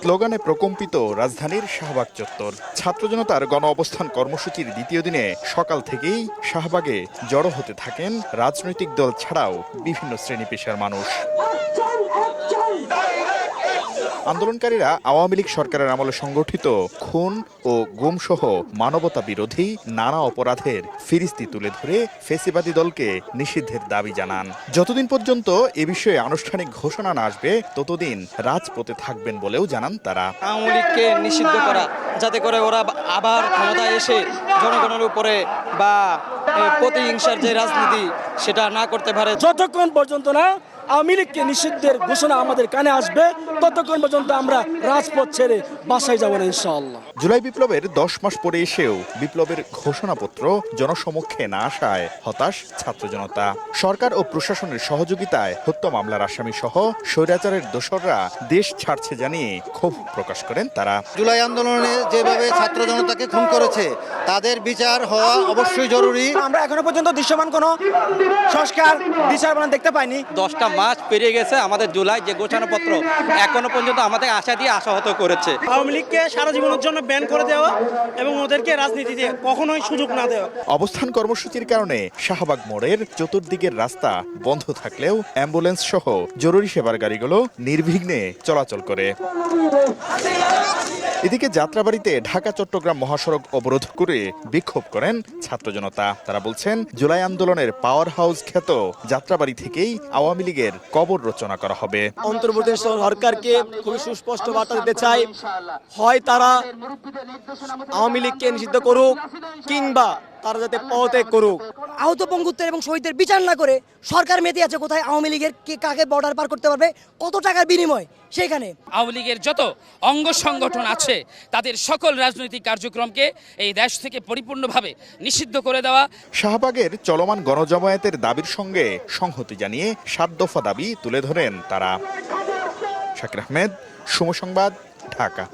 স্লোগানে প্রকম্পিত রাজধানীর শাহবাগ চত্বর। ছাত্র জনতার গণ অবস্থান কর্মসূচির দ্বিতীয় দিনে সকাল থেকেই শাহবাগে জড়ো হতে থাকেন রাজনৈতিক দল ছাড়াও বিভিন্ন শ্রেণি পেশার মানুষ। আন্দোলনকারীরা আওয়ামী লীগ সরকারের আমলে সংগঠিত খুন ও গুমসহ মানবতা বিরোধী নানা অপরাধের ফিরিস্তি তুলে ধরে ফেসিবাদী দলকে নিষিদ্ধের দাবি জানান। যতদিন পর্যন্ত এ বিষয়ে আনুষ্ঠানিক ঘোষণা না আসবে, ততদিন রাজপথে থাকবেন বলেও জানান তারা। আওয়ামী লীগকে নিষিদ্ধ করা যাতে করে ওরা আবার ক্ষমতায় এসে জনগণের উপরে বা প্রতিহিংসার যে রাজনীতি সেটা না করতে পারে। যতক্ষণ পর্যন্ত না আওয়ামী লীগকে নিষিদ্ধের ঘোষণা আমাদের কানে আসবে ততক্ষণ পর্যন্ত আমরা রাজপথ ছেড়ে বাসায় যাব না ইনশাআল্লাহ। জুলাই বিপ্লবের দশ মাস পরে এসেও বিপ্লবের ঘোষণাপত্র জনসমক্ষে না আসায় হতাশ ছাত্র জনতা। সরকার ও প্রশাসনের সহযোগিতায় হত্যা মামলার আসামি সহ স্বৈরাচারের দোসররা দেশ ছাড়ছে জানিয়ে ক্ষোভ প্রকাশ করেন তারা। জুলাই আন্দোলনে যেভাবে ছাত্র জনতাকে খুন করেছে তাদের বিচার হওয়া অবশ্যই জরুরি। আমরা এখনও পর্যন্ত দৃশ্যমান কোনো সংস্কার বিচার বানা দেখতে পাইনি। দশটা মাস পেরিয়ে গেছে আমাদের জুলাই যে ঘোষণাপত্র এখনও পর্যন্ত আমাদের আশা দিয়ে আশাহত করেছে। আওয়ামী লীগকে সারা জীবনের জন্য ব্যান করে দেওয়া এবং ওদেরকে রাজনীতিতে কখনোই সুযোগ না দেওয়া। অবস্থান কর্মসূচির কারণে শাহবাগ মোড়ের চতুর্দিকের রাস্তা বন্ধ থাকলেও অ্যাম্বুলেন্স সহ জরুরি সেবার গাড়িগুলো নির্বিঘ্নে চলাচল করে। এদিকে যাত্রাবাড়িতে ঢাকা, চট্টগ্রাম মহাসড়ক অবরোধ করে বিক্ষোভ করেন ছাত্র জনতা। তারা বলছেন, জুলাই আন্দোলনের পাওয়ার হাউস খ্যাত যাত্রাবাড়ি থেকেই আওয়ামী লীগের কবর রচনা করা হবে। অন্তর্বর্তী সরকারকে খুবই সুস্পষ্ট বার্তা দিতে চাই। হয় তারা আওয়ামী লীগকে নিষিদ্ধ করুক কিংবা তারা যাতে পদত্যাগ করুক। আহত পঙ্গুত্বের এবং শহীদদের বিচার না করে সরকার মেতে আছে কোথায়? আওয়ামী লীগের কে কাকে বর্ডার পার করতে পারবে? কত টাকার বিনিময়? সেইখানে আওয়ামী লীগের যত অঙ্গ সংগঠন আছে তাদের সকল রাজনৈতিক কার্যক্রমকে এই দেশ থেকে পরিপূর্ণভাবে নিষিদ্ধ করে দেওয়া। শাহবাগের চলমান গণজমায়েতের দাবির সঙ্গে সংহতি জানিয়ে সাত দফা দাবি তুলে ধরেন তারা। শাকির আহমেদ সময় সংবাদ ঢাকা।